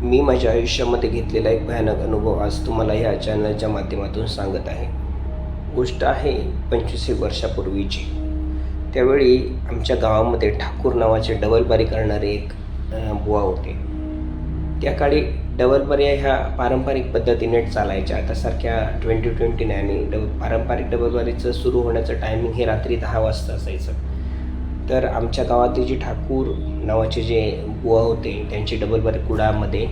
मी माझ्या आयुष्यामध्ये घेतलेला एक भयानक अनुभव आज तुम्हाला ह्या चॅनलच्या माध्यमातून सांगत आहे. गोष्ट आहे पंचवीस एक वर्षापूर्वीची. त्यावेळी आमच्या गावामध्ये ठाकूर नावाचे डबलबारी करणारे एक बुवा होते. त्या काळी डबल बारी ह्या पारंपरिक पद्धतीने चालायच्या. आता सारख्या ट्वेंटी ट्वेंटी नाईन डब पारंपरिक डबलबारीचं सुरू होण्याचं टायमिंग हे रात्री दहा वाजता असायचं. तर आमच्या गावातील जे ठाकूर नावाचे जे बुवा होते त्यांची डबल बारी कुडामध्ये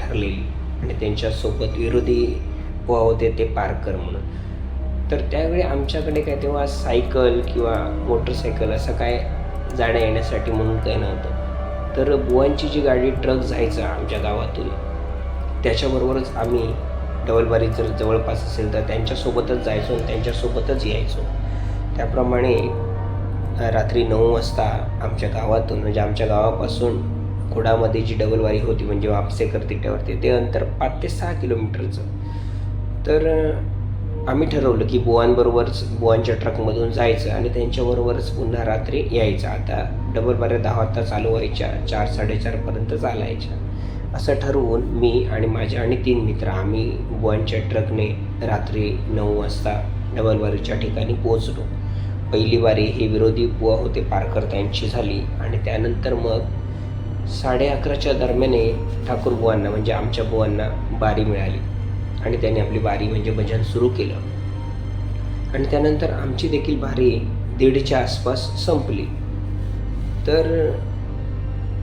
ठरलेली. आणि त्यांच्यासोबत विरोधी बुवा होते ते पारकर म्हणून. तर त्यावेळी आमच्याकडे काय तेव्हा सायकल किंवा मोटरसायकल असं काय जाण्या येण्यासाठी म्हणून काही नव्हतं. तर बुवांची जी गाडी ट्रक जायचा आमच्या गावातून त्याच्याबरोबरच आम्ही डबलबारी जर जवळपास असेल तर त्यांच्यासोबतच जायचो आणि त्यांच्यासोबतच यायचो. त्याप्रमाणे रात्री नऊ वाजता आमच्या गावातून म्हणजे आमच्या गावापासून कुडामध्ये जी डबलवारी होती म्हणजे वापसेकर तिट्यावरती ते अंतर पाच ते सहा किलोमीटरचं. तर आम्ही ठरवलं की बुवांबरोबरच बुवांच्या ट्रकमधून जायचं आणि त्यांच्याबरोबरच पुन्हा रात्री यायचं. आता डबल बाऱ्या दहा वाजता चालू व्हायच्या चार साडेचारपर्यंत चालायच्या. असं ठरवून मी आणि माझे आणि तीन मित्र आम्ही बुवांच्या ट्रकने रात्री नऊ वाजता डबलबारीच्या ठिकाणी पोहोचलो. पहिली वारी ही विरोधी बुवा होते पारकर त्यांची झाली आणि त्यानंतर मग साडे अकराच्या दरम्याने ठाकूर बुवांना म्हणजे आमच्या बुवांना बारी मिळाली. आणि त्यांनी आपली बारी म्हणजे भजन सुरू केलं. आणि त्यानंतर आमची देखील बारी दीडच्या आसपास संपली. तर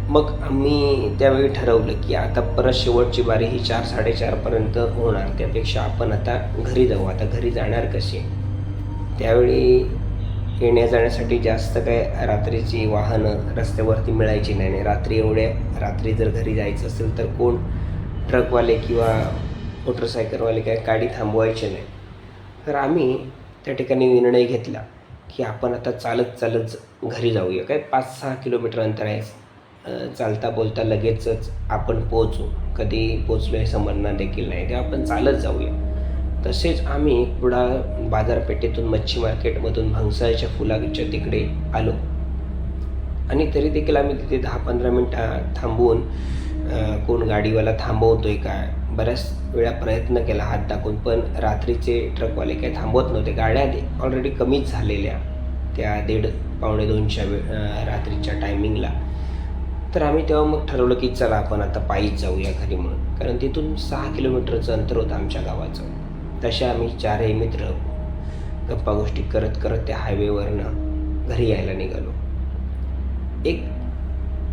मग आम्ही त्यावेळी ठरवलं की आता परत शेवटची बारी ही चार साडेचारपर्यंत होणार. त्यापेक्षा आपण आता घरी जाऊ. आता घरी जाणार कसे? त्यावेळी येण्या जाण्यासाठी जास्त काय रात्रीची वाहनं रस्त्यावरती मिळायची नाही आणि रात्री एवढ्या रात्री जर घरी जायचं असेल तर कोण ट्रकवाले किंवा मोटरसायकलवाले काय गाडी थांबवायचे नाही. तर आम्ही त्या ठिकाणी निर्णय घेतला की आपण आता चालत चालत घरी जाऊया. काय पाच सहा किलोमीटर अंतर आहे. चालता बोलता लगेचच आपण पोचू कधी पोचलो हे समजणार देखील नाही. तेव्हा आपण चालत जाऊया. तसेच आम्ही बुडा बाजारपेठेतून मच्छी मार्केटमधून भंगसाळच्या फुलाच्या तिकडे आलो. आणि तरी देखील आम्ही तिथे दहा पंधरा मिनटं थांबवून कोण गाडीवाला थांबवतोय काय बऱ्याच वेळा प्रयत्न केला हात दाखवून पण रात्रीचे ट्रकवाले काही थांबवत नव्हते. गाड्या ऑलरेडी कमीच झालेल्या त्या दीड पावणे दोनच्या वेळ रात्रीच्या टायमिंगला तर आम्ही तेव्हा मग ठरवलं की चला आपण आता पायीच जाऊया घरी म्हणून. कारण तिथून सहा किलोमीटरचं अंतर होतं आमच्या गावाचं. तसे आम्ही चारही मित्र गप्पा गोष्टी करत करत त्या हायवेवरनं घरी यायला निघालो. एक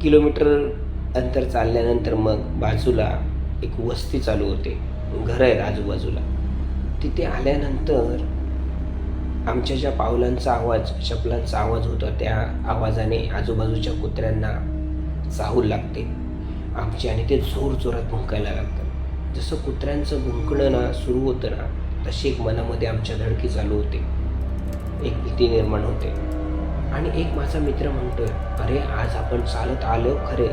किलोमीटर अंतर चालल्यानंतर मग बाजूला एक वस्ती चालू होते. घरं आहेत आजूबाजूला. तिथे आल्यानंतर आमच्या ज्या पावलांचा आवाज चपलांचा आवाज होता त्या आवाजाने आजूबाजूच्या कुत्र्यांना चाहूल लागते. आमचे आणि ते जोर जोरात भुंकायला लागतात. जसं कुत्र्यांचं भुंकणं ना सुरू होतं ना तशी एक मनामध्ये आमच्या धडकी चालू होते. एक भीती निर्माण होते. आणि एक माझा मित्र म्हणतोय अरे आज आपण चालत आलो खरे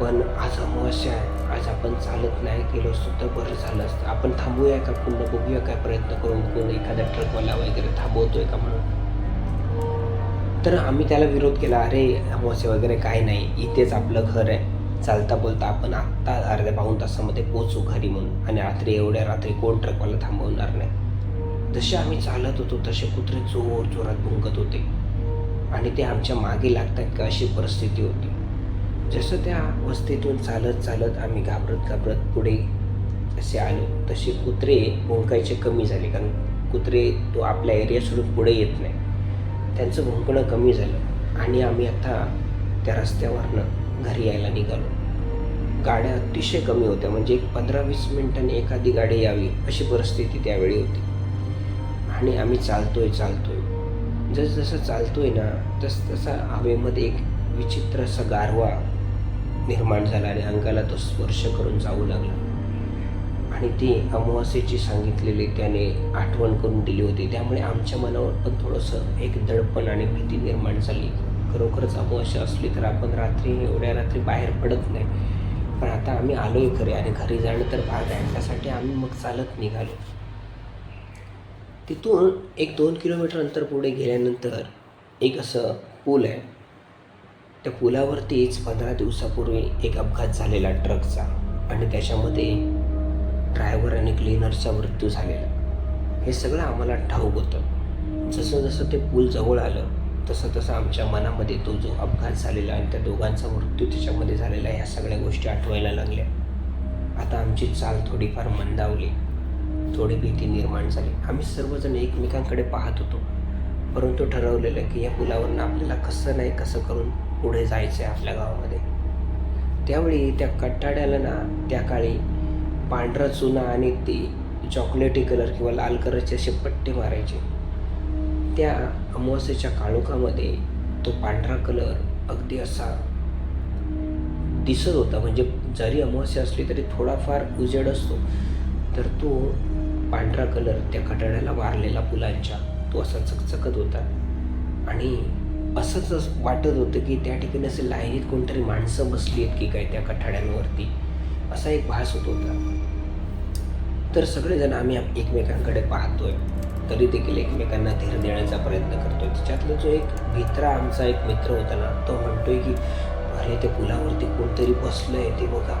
पण आज अमावस्या आहे. आज आपण चालत नाही गेलो सुद्धा बरं झालं असतं. आपण थांबूया का पुन्हा? बघूया काय प्रयत्न करून कोण एखादा ट्रकवाला वगैरे थांबवतोय का म्हणून? तर आम्ही त्याला विरोध केला अरे अमावस्या वगैरे काय नाही. इथेच आपलं घर आहे. चालता बोलता आपण आत्ता अर्ध्या पाऊण तासामध्ये पोचू घरी म्हणून आणि रात्री एवढ्या रात्री कोण ट्रकवाला थांबवणार नाही. जसे आम्ही चालत होतो तसे कुत्रे जोर जोरात भुंकत होते. आणि ते आमच्या मागे लागतात का अशी परिस्थिती होती. जसं त्या वस्तीतून चालत चालत आम्ही घाबरत घाबरत पुढे असे आलो तसे कुत्रे भुंकायचे कमी झाले कारण कुत्रे तो आपल्या एरिया सोडून पुढे येत नाही. त्यांचं भुंकणं कमी झालं आणि आम्ही आता त्या रस्त्यावरनं घरी यायला निघालो. गाड्या अतिशय कमी होत्या म्हणजे एक पंधरा वीस मिनिटांनी एखादी गाडी यावी अशी परिस्थिती त्यावेळी होती. आणि आम्ही चालतोय चालतोय. जसजसं चालतोय ना तसतसा हवेमध्ये एक विचित्र असा गारवा निर्माण झाला आणि अंगाला तो स्पर्श करून जाऊ लागला. आणि ती अमावास्येची सांगितलेली त्याने आठवण करून दिली होती. त्यामुळे आमच्या मनावर पण थोडंसं एक दडपण आणि भीती निर्माण झाली. खरोखरच अमावस्या असली तर आपण रात्री एवढ्या रात्री बाहेर पडत नाही. पण आता आम्ही आलो आहे खरे आणि घरी जाणं तर भाग आहे त्यासाठी आम्ही मग चालत निघालो. तिथून एक दोन किलोमीटर अंतर पुढे गेल्यानंतर एक असं पूल आहे. त्या पुलावरतीच पंधरा दिवसापूर्वी एक अपघात झालेला ट्रकचा आणि त्याच्यामध्ये ड्रायव्हर आणि क्लीनरचा मृत्यू झालेला. हे सगळं आम्हाला ठाऊक होतं. जसं जसं ते पूल जवळ आलं तसं तसं आमच्या मनामध्ये तो जो अपघात झालेला आणि त्या दोघांचा मृत्यू त्याच्यामध्ये झालेला ह्या सगळ्या गोष्टी आठवायला लागल्या. आता आमची चाल थोडीफार मंदावली. थोडी भीती निर्माण झाली. आम्ही सर्वजण एकमेकांकडे पाहत होतो. परंतु ठरवलेलं की या पुलावरनं आपल्याला कसं नाही कसं करून पुढे जायचं आहे आपल्या गावामध्ये. त्यावेळी त्या कट्टाड्याला ना त्या काळी पांढरा चुना आणि ती चॉकलेटी कलर किंवा लाल कलरचे असे पट्टे मारायचे. त्या अमावस्येच्या काळोखामध्ये तो पांढरा कलर अगदी असा दिसत होता. म्हणजे जरी अमावस्या असली तरी थोडाफार उजेड असतो. तर तो पांढरा कलर त्या कटाड्याला वारलेला फुलांच्या तो असा चकचकत होता. आणि असंच वाटत होतं की त्या ठिकाणी असे लाईनीत कोणतरी माणसं बसली आहेत की काय त्या कठाड्यांवरती असा एक भास होत होता. तर सगळेजण आम्ही एकमेकांकडे पाहतोय. तरी देखील एकमेकांना धीर देण्याचा प्रयत्न करतो त्याच्यातला जो एक भित्रा आमचा एक मित्र होता ना तो म्हणतोय की अरे त्या पुलावरती कोणतरी बसलंय ते बघा.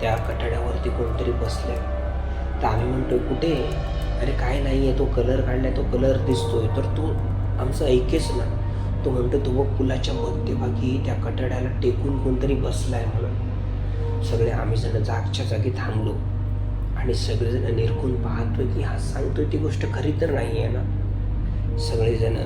त्या कठाड्यावरती कोणतरी बसलंय. तर आम्ही म्हणतोय कुठे अरे काय नाही आहे तो कलर काढलाय तो कलर दिसतोय. तर तो आमचं ऐकेच ना. तो म्हणतो तो बघ पुलाच्या मध्यभागी त्या कठाड्याला टेकून कोणतरी बसलाय म्हणून. सगळे आम्ही जण जागच्या जागी थांबलो. आणि सगळेजण निरखून पाहतोय की हा सांगतोय ती गोष्ट खरी तर नाही आहे ना? सगळेजण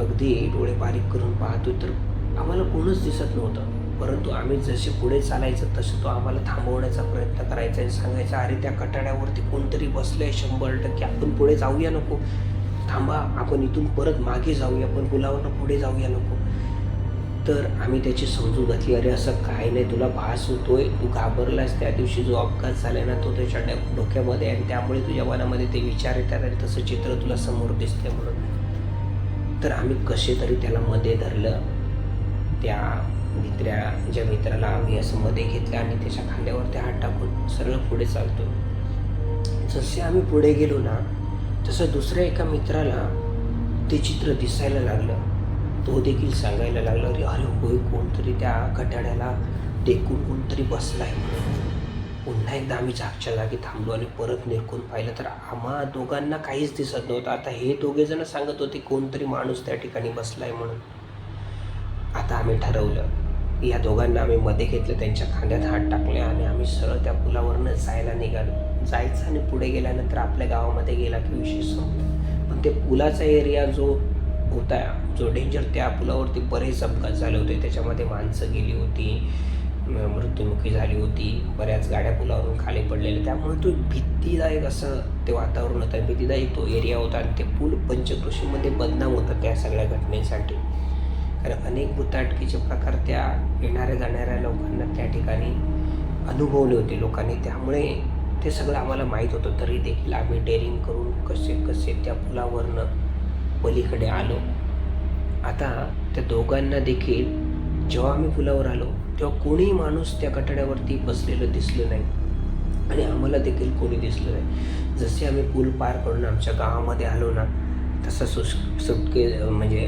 अगदी डोळे बारीक करून पाहतोय तर आम्हाला कोणच दिसत नव्हतं. परंतु आम्ही जसे पुढे चालायचं तसं तो आम्हाला थांबवण्याचा प्रयत्न करायचा आणि सांगायचा अरे त्या कटाड्यावरती कोणतरी बसलं आहे शंभर टक्के आपण पुढे जाऊया नको. थांबा आपण इथून परत मागे जाऊया पण पुलावरनं पुढे जाऊया नको. तर आम्ही त्याची समजू घातली. अरे असं काय नाही तुला भास होतोय तू घाबरलास. त्या दिवशी जो अपघात झाला ना तो त्याच्या डोक्यामध्ये आहे आणि त्यामुळे तुझ्या मनामध्ये ते विचार येतात आणि तसं चित्र तुला समोर दिसते म्हणून. तर आम्ही कसे तरी त्याला मध्ये धरलं. त्या मित्र्या ज्या मित्राला आम्ही असं मध्ये घेतलं आणि त्याच्या खांद्यावरती हात टाकून सरळ पुढे चालतो. जसे आम्ही पुढे गेलो ना तसं दुसऱ्या एका मित्राला ते चित्र दिसायला लागलं. तो देखील सांगायला लागला अरे अरे होय कोणतरी त्या कटाड्याला टेकून कोणतरी बसलाय म्हणून. पुन्हा एकदा आम्ही जागच्या जागी थांबलो आणि परत निरखून पाहिलं तर आम्हा दोघांना काहीच दिसत नव्हतं. आता हे दोघे जण सांगत होते कोणतरी माणूस त्या ठिकाणी बसलाय म्हणून. आता आम्ही ठरवलं या दोघांना आम्ही मध्ये घेतलं त्यांच्या खांद्यात हात टाकले आणि आम्ही सरळ त्या पुलावरनं जायला निघालो. जायचं आणि पुढे गेल्यानंतर आपल्या गावामध्ये गेला की विषय संपला. पण ते पुलाचा एरिया जो होता. जो डेंजर त्या पुलावरती बरेच अपघात झाले होते. त्याच्यामध्ये माणसं गेली होती मृत्युमुखी झाली होती. बऱ्याच गाड्या पुलावरून खाली पडलेल्या. त्यामुळे तो भीतीदायक असं ते वातावरण होतं. भीतीदायक तो एरिया होता आणि ते पूल पंचकृषीमध्ये बदनाम होतं त्या सगळ्या घटनेसाठी. कारण अनेक भूताटकीचे प्रकार त्या येणाऱ्या जाणाऱ्या लोकांना त्या ठिकाणी अनुभवले होते. लोकांनी त्यामुळे ते सगळं आम्हाला माहीत होतं. तरी देखील आम्ही डेअरिंग करून कसे कसे त्या पुलावरनं पलीकडे आलो. आता त्या दोघांना देखील जेव्हा आम्ही पुलावर आलो तेव्हा कोणीही माणूस त्या कठड्यावरती बसलेलं दिसलं नाही. आणि आम्हाला देखील कोणी दिसलं नाही. जसे आम्ही पूल पार करून आमच्या गावामध्ये आलो ना तसा सुस सुटके म्हणजे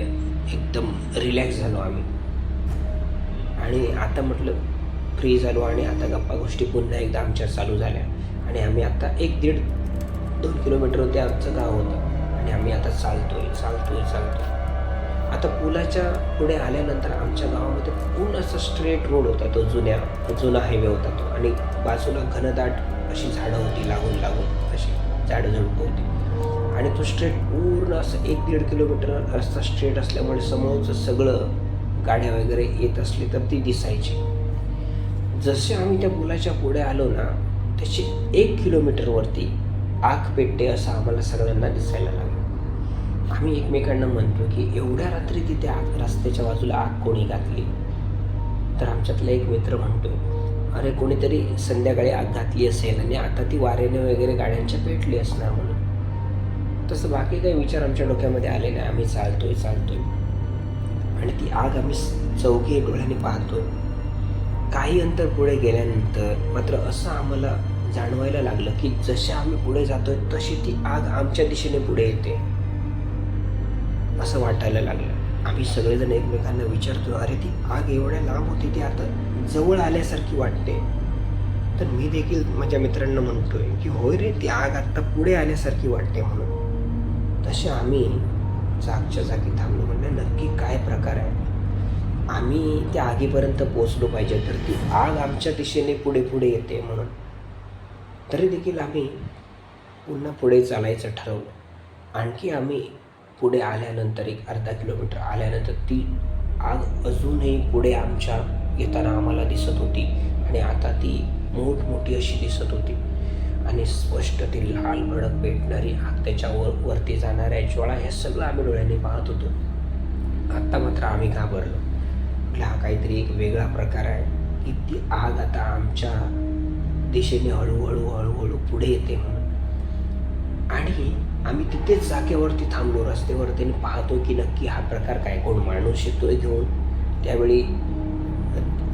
एकदम रिलॅक्स झालो आम्ही. आणि आता म्हटलं फ्री झालो आणि आता गप्पा गोष्टी पुन्हा एकदा आमच्या चालू झाल्या. आणि आम्ही आता एक दीड दोन किलोमीटर ते आमचं गाव होतं. आणि आम्ही आता चालतोय चालतोय चालतोय. आता पुलाच्या पुढे आल्यानंतर आमच्या गावामध्ये पूर्ण असा स्ट्रेट रोड होता तो जुन्या जुना हायवे होता तो. आणि बाजूला घनदाट अशी झाडं होती लागून लागून अशी झाडं झुडपं होती. आणि तो स्ट्रेट पूर्ण असं एक दीड किलोमीटर रस्ता स्ट्रेट असल्यामुळे समोरचं सगळं गाड्या वगैरे येत असली तर ती दिसायची. जसे आम्ही त्या पुलाच्या पुढे आलो ना त्याची एक किलोमीटरवरती आग पेटते असं आम्हाला सगळ्यांना दिसायला लागलं. आम्ही एकमेकांना म्हणतो की एवढ्या रात्री तिथे आग रस्त्याच्या बाजूला आग कोणी घातली? तर आमच्यातला एक मित्र म्हणतो अरे कोणीतरी संध्याकाळी आग घातली असेल आणि आता ती वारेने वगैरे गाड्यांच्या पेटली असणार म्हणून. तसं बाकी काही विचार आमच्या डोक्यामध्ये आले नाही. आम्ही चालतोय चालतोय. आणि ती आग आम्ही चौघी डोळ्याने पाहतोय. काही अंतर पुढे गेल्यानंतर मात्र असं आम्हाला जाणवायला लागलं की जसे आम्ही पुढे जातोय तशी ती आग आमच्या दिशेने पुढे येते. असं वाटायला लागलं. आम्ही सगळेजण एकमेकांना विचारतो अरे ती आग एवढ्या लांब होती ती आता जवळ आल्यासारखी वाटते. तर मी देखील माझ्या मित्रांना म्हणतोय की होय रे ती आग आत्ता पुढे आल्यासारखी वाटते म्हणून. तसे आम्ही जागच्या जागी थांबलो म्हणलं नक्की काय प्रकार आहे? आम्ही त्या आगीपर्यंत पोचलो पाहिजे तर ती आग आमच्या दिशेने पुढे पुढे येते म्हणून. तरी देखील आम्ही पुन्हा पुढे चालायचं ठरवलं. आणखी आम्ही पुढे आल्यानंतर एक अर्धा किलोमीटर आल्यानंतर ती आग अजूनही पुढे आमच्या येताना आम्हाला दिसत होती आणि आता ती मोठमोठी अशी दिसत होती. आणि स्पष्ट ती लाल भडक पेटणारी आग त्याच्यावर वरती जाणाऱ्या ज्वाळा हे सगळं आम्ही डोळ्यांनी पाहत होतो. आत्ता मात्र आम्ही घाबरलो. म्हटलं हा काहीतरी एक वेगळा प्रकार आहे. की ती आग आता आमच्या दिशेने हळूहळू हळूहळू पुढे येते म्हणून. आणि आम्ही तिथेच जागेवरती थांबलो रस्त्यावरती आणि पाहतो की नक्की हा प्रकार काय कोण माणूस येतोय घेऊन? त्यावेळी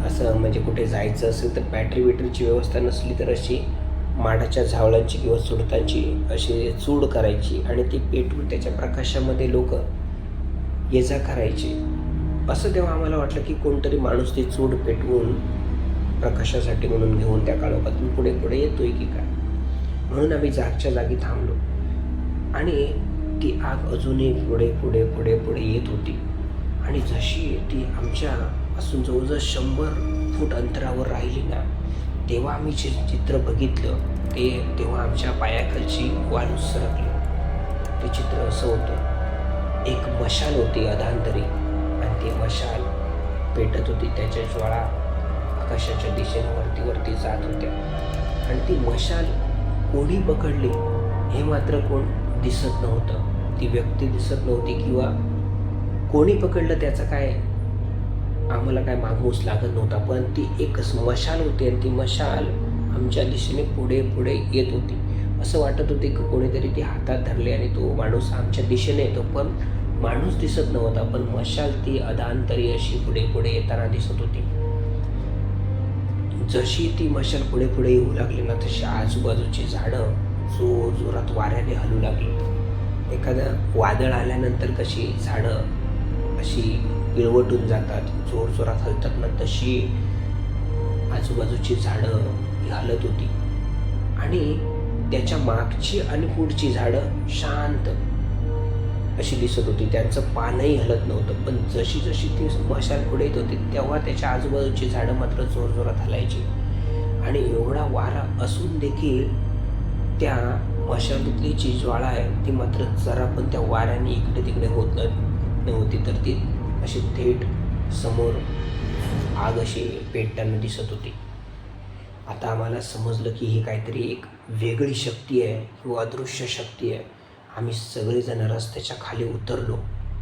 असं म्हणजे कुठे जायचं असेल तर बॅटरी बिटरीची व्यवस्था नसली तर अशी माडाच्या झावळांची किंवा चुडतांची अशी चूड करायची आणि ती पेटवून त्याच्या प्रकाशामध्ये लोक ये जा करायची. असं तेव्हा आम्हाला वाटलं की कोणतरी माणूस ती चूड पेटवून प्रकाशासाठी म्हणून घेऊन त्या काळोखातून पुढे पुढे येतोय की काय? म्हणून आम्ही जागच्या जागी थांबलो. आणि ती आग अजूनही पुढे पुढे पुढे पुढे येत होती. आणि जशी ती आमच्यापासून जवळजवळ शंभर फूट अंतरावर राहिली ना तेव्हा आम्ही जे चित्र बघितलं ते तेव्हा आमच्या पायाखालची वाळू सरकली. ते चित्र असं होतं. एक मशाल होती अधांतरी आणि ती मशाल पेटत होती त्याच्या ज्वाळा आकाशाच्या दिशेने वरती वरती जात होत्या. आणि ती मशाल कोणी पकडली हे मात्र कोण? दिसत नव्हतं. ती व्यक्ती दिसत नव्हती किंवा कोणी पकडलं त्याचं काय? आम्हाला काय मागमूस लागत नव्हता. पण ती एकच मशाल होती आणि ती मशाल आमच्या दिशेने पुढे पुढे येत होती. असं वाटत होते की कोणीतरी ती हातात धरले आणि तो माणूस आमच्या दिशेने येतो. पण माणूस दिसत नव्हता पण मशाल ती अदांतरी अशी पुढे पुढे येताना दिसत होती. जशी ती मशाल पुढे पुढे येऊ लागली ना तशी आजूबाजूची झाडं जोर जोरात वाऱ्याने हलू लागली. एखादं वादळ आल्यानंतर कशी झाडं अशी पिळवटून जातात जोर जोरात हलतात ना तशी आजूबाजूची झाडं ही हलत होती. आणि त्याच्या मागची आणि पुढची झाडं शांत अशी दिसत होती. त्यांचं पानही हलत नव्हतं पण जशी जशी ती मशाल पुढे येत होती तेव्हा त्याच्या आजूबाजूची झाडं मात्र जोरजोरात हलायची. आणि एवढा वारा असून देखील त्या मशालीतली जी ज्वाळा आहे ती मात्र जरा पण त्या वाऱ्याने इकडे तिकडे होत नव्हती. तर ती अशी थेट समोर आग अशी पेटताना दिसत होती. आता आम्हाला समजलं की ही काहीतरी एक वेगळी शक्ती आहे किंवा अदृश्य शक्ती आहे. आम्ही सगळेजण रस्त्याच्या खाली उतरलो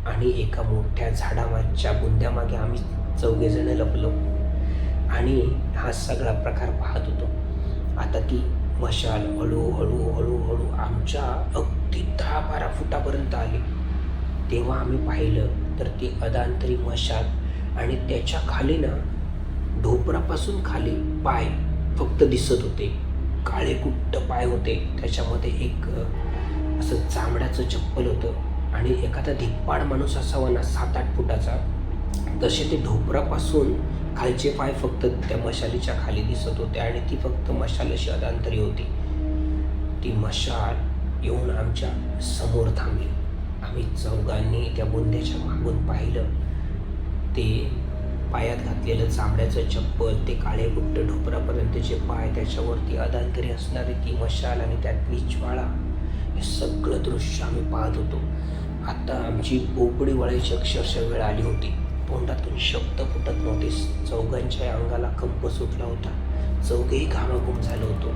आणि एका मोठ्या झाडामागच्या बुंद्यामागे आम्ही चौघेजण लपलो आणि हा सगळा प्रकार पाहत होतो. आता ती मशाल हळूहळू हळूहळू आमच्या अगदी दहा बारा फुटापर्यंत आली. तेव्हा आम्ही पाहिलं तर ती अदांतरी मशाल आणि त्याच्याखाली ना ढोपरापासून खाली पाय फक्त दिसत होते. काळे कुट्ट पाय होते. त्याच्यामध्ये एक असं चामड्याचं चप्पल होतं आणि एखादा धिप्पाड माणूस असावा ना सात आठ फुटाचा तसे ते ढोपरापासून खालचे पाय फक्त त्या मशालीच्या खाली दिसत होते आणि ती फक्त मशाल अशी अदांतरी होती. ती मशाल येऊन आमच्यासमोर थांबली. आम्ही चौघांनी त्या बुंद्याच्या मागून पाहिलं. ते पायात घातलेलं चामड्याचं चप्पल ते काळे गुट्ट ढोपरापर्यंतचे पाय त्याच्यावरती अदांतरी असणारी ती मशाल आणि त्यातली ज्वाळा हे सगळं दृश्य आम्ही पाहत होतो. आता आमची पोपडी वळायची अक्षरशः वेळ आली होती. तोंडातून शब्द फुटत नव्हते. चौघांच्या अंगाला कंप सुटला होता. चौघेही घामाघूम झालो होतो.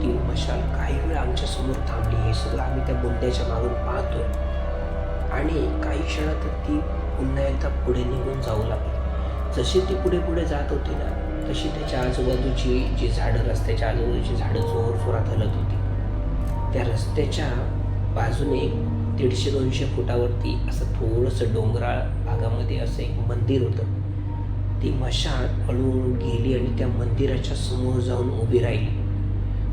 ती मशाल काही वेळ आमच्यासमोर थांबली. हे सगळं आम्ही त्या बुंद्याच्या मागून पाहतोय. आणि काही क्षणात ती पुन्हा एकदा पुढे निघून जाऊ लागली. जशी ती पुढे पुढे जात होती ना तशी त्याच्या आजूबाजूची जी झाडं रस्त्याच्या आजूबाजूची झाडं जोर जोरात हलत होती. त्या रस्त्याच्या बाजूने एक दीडशे दोनशे फुटावरती असं थोडंसं डोंगराळ भागामध्ये असं एक मंदिर होतं. ती मशाल हळूहळू गेली आणि त्या मंदिराच्या समोर जाऊन उभी राहिली.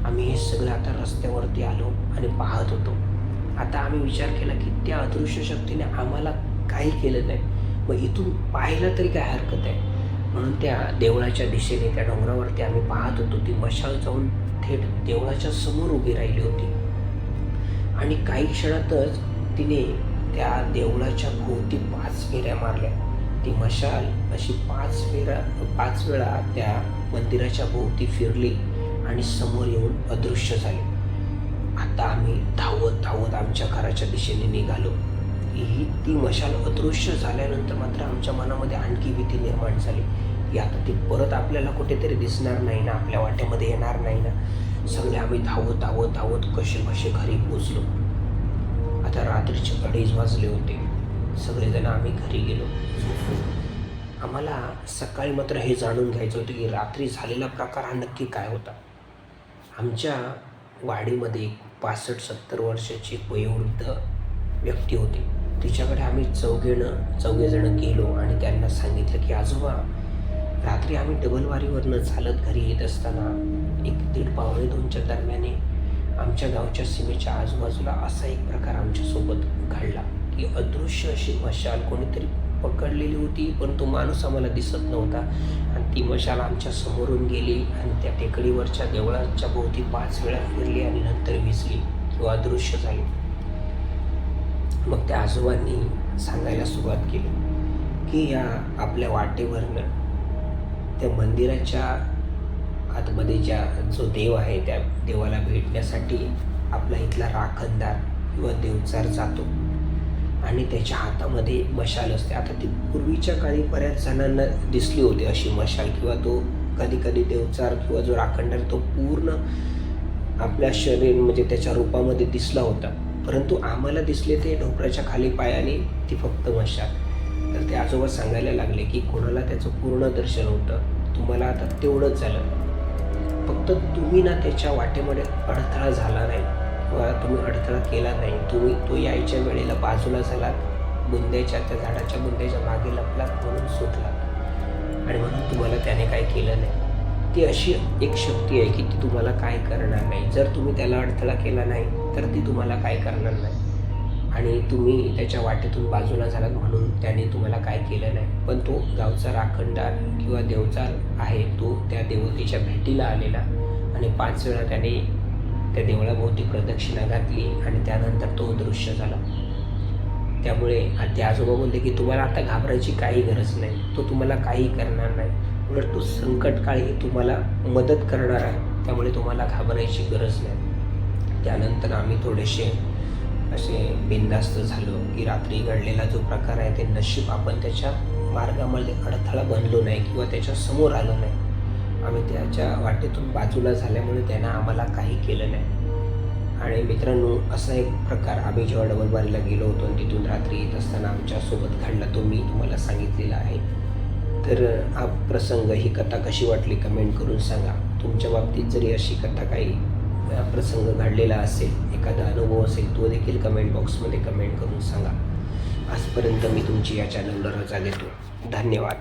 आम्ही हे सगळं आता रस्त्यावरती आलो आणि पाहत होतो. आता आम्ही विचार केला की त्या अदृश्य शक्तीने आम्हाला काही केलं नाही. मग इथून पाहायला तरी काय हरकत आहे? म्हणून त्या देवळाच्या दिशेने त्या डोंगरावरती आम्ही पाहत होतो. ती मशाल जाऊन थेट देवळाच्या समोर उभी राहिली होती. आणि काही क्षणातच तिने त्या देवळाच्या भोवती पाच फेऱ्या मारल्या. ती मशाल अशी पाच फेऱ्या पाच वेळा त्या मंदिराच्या भोवती फिरली आणि समोर येऊन अदृश्य झाली. आता आम्ही धावत धावत आमच्या घराच्या दिशेने निघालो. ही ती मशाल अदृश्य झाल्यानंतर मात्र आमच्या मनामध्ये आणखी भीती निर्माण झाली. की आता ती परत आपल्याला कुठेतरी दिसणार नाही ना आपल्या वाट्यामध्ये येणार नाही ना. सगळे आम्ही धावत धावत धावत कसे कसे घरी पोचलो. आता रात्रीचे अडीच वाजले होते. सगळेजण आम्ही घरी गेलो. आम्हाला सकाळी मात्र हे जाणून घ्यायचं होतं की रात्री झालेला प्रकार हा नक्की काय होता. आमच्या वाडीमध्ये एक पासष्ट सत्तर वर्षाची एक वयोवृद्ध व्यक्ती होती. तिच्याकडे आम्ही चौघेणं चौघेजणं गेलो आणि त्यांना सांगितलं की आजोबा रात्री आम्ही डबलवारीवरनं चालत घरी येत असताना एक दीड पावणे दोनच्या दरम्याने आमच्या गावच्या सीमेच्या आजूबाजूला असा एक प्रकार आमच्यासोबत घडला. की अदृश्य अशी मशाल कोणीतरी पकडलेली होती पण तो माणूस आम्हाला दिसत नव्हता. आणि ती मशाल आमच्या समोरून गेली आणि त्या टेकडीवरच्या देवळाच्या भोवती पाच वेळा फिरली आणि नंतर विसली. किंवा अदृश्य झाली. मग त्या आजोबांनी सांगायला सुरुवात केली की या आपल्या वाटेवरनं त्या मंदिराच्या आतमध्ये ज्या जो देव आहे त्या देवाला भेटण्यासाठी आपला इथला राखणदार किंवा देवचार जातो. आणि त्याच्या हातामध्ये मशाल असते. आता ती पूर्वीच्या काळी बऱ्याच जणांना दिसली होती अशी मशाल किंवा तो कधी कधी देवचार किंवा जो राखणदार तो पूर्ण आपल्या शरीर म्हणजे त्याच्या रूपामध्ये दिसला होता. परंतु आम्हाला दिसले ते ढोपराच्या खाली पायाने ती फक्त मशाल. तर ते आजोबा सांगायला लागले की कोणाला त्याचं पूर्ण दर्शन होतं? तुम्हाला आता तेवढंच झालं. फक्त तुम्ही ना त्याच्या वाटेमध्ये अडथळा झाला नाही. किंवा तुम्ही अडथळा केला नाही. तुम्ही तो यायच्या वेळेला बाजूला झालात बुंद्याच्या त्या झाडाच्या बुंद्याच्या मागे लपलात म्हणून सुटलात आणि म्हणून तुम्हाला त्याने काय केलं नाही. ती अशी एक शक्ती आहे की ती तुम्हाला काय करणार नाही. जर तुम्ही त्याला अडथळा केला नाही तर ती तुम्हाला काय करणार नाही. आणि तुम्ही त्याच्या वाटेतून बाजूला झालात म्हणून त्याने तुम्हाला काय केलं नाही. पण तो गावचा राखणदार किंवा देवचाल आहे तो देवतेच्या भेटीला आलेला. आणि पाच वेळा त्याने त्या देवळाभोवती प्रदक्षिणा घातली आणि त्यानंतर तो दृश्य झाला. त्यामुळे ते आजोबा बोलले की तुम्हाला आता घाबरायची काही गरज नाही. तो तुम्हाला काही करणार नाही. उलट तो संकटकाळी तुम्हाला मदत करणार आहे. त्यामुळे तुम्हाला घाबरायची गरज नाही. त्यानंतर आम्ही थोडेसे असे बिंदास्त झालो की रात्री घडलेला जो प्रकार आहे ते नशीब आपण त्याच्या मार्गामध्ये अडथळा बनलो नाही किंवा त्याच्यासमोर आलो नाही. आम्ही त्याच्या वाटेतून बाजूला झाल्यामुळे त्यानं आम्हाला काही केलं नाही. आणि मित्रांनो असा एक प्रकार आम्ही जेव्हा डबलबारीला गेलो होतो आणि तिथून रात्री येत असताना आमच्यासोबत घडला तो मी तुम्हाला सांगितलेला आहे. तर हा प्रसंग ही कथा कशी वाटली कमेंट करून सांगा. तुमच्या बाबतीत जरी अशी कथा काही प्रसंग घडलेला असेल एखादा अनुभव असेल तो देखील कमेंट बॉक्समध्ये कमेंट करून सांगा. आजपर्यंत मी तुमची या चॅनलवर रजा घेतो धन्यवाद.